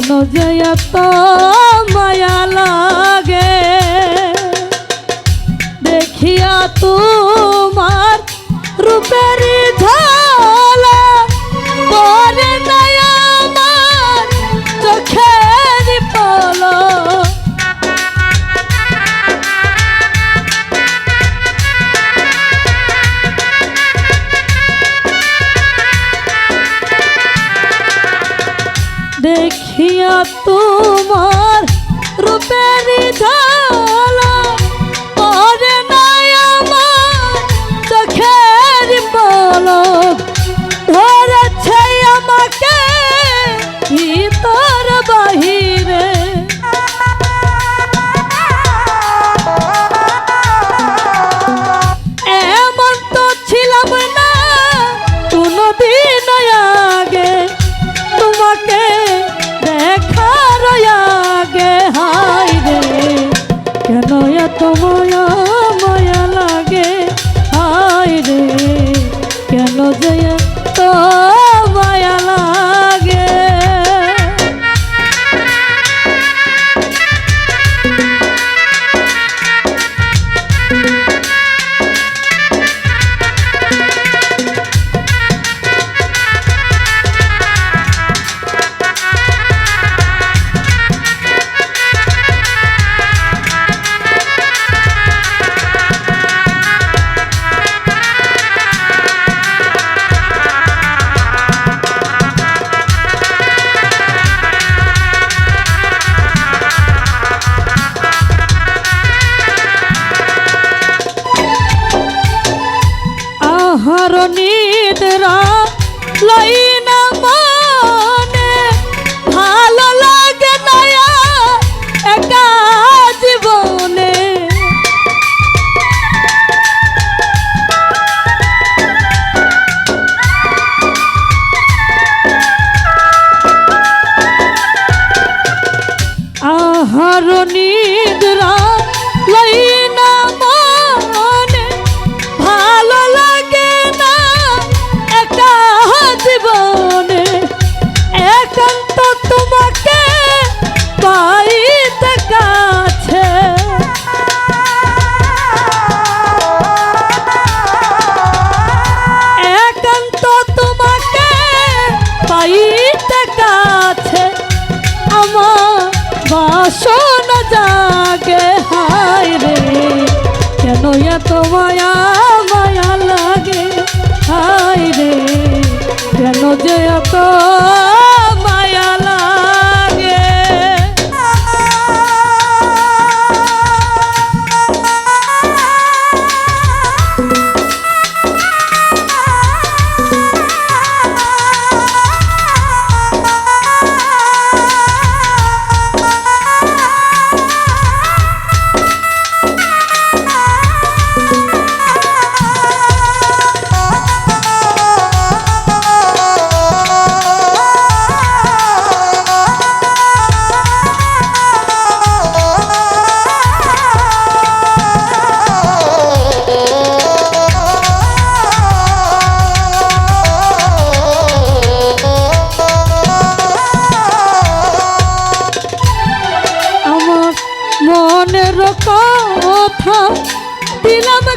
কেন যে এত মায়া লাগে। দেখিয়া তোমার রূপের ঝড় তোমার প্রিয়তময় পাইতে কাছে আমার বাসনা জাগে, হায় রে। কেন এত মায়া মায়া লাগে, হায় রে। কেন যে এত কথা দিলাম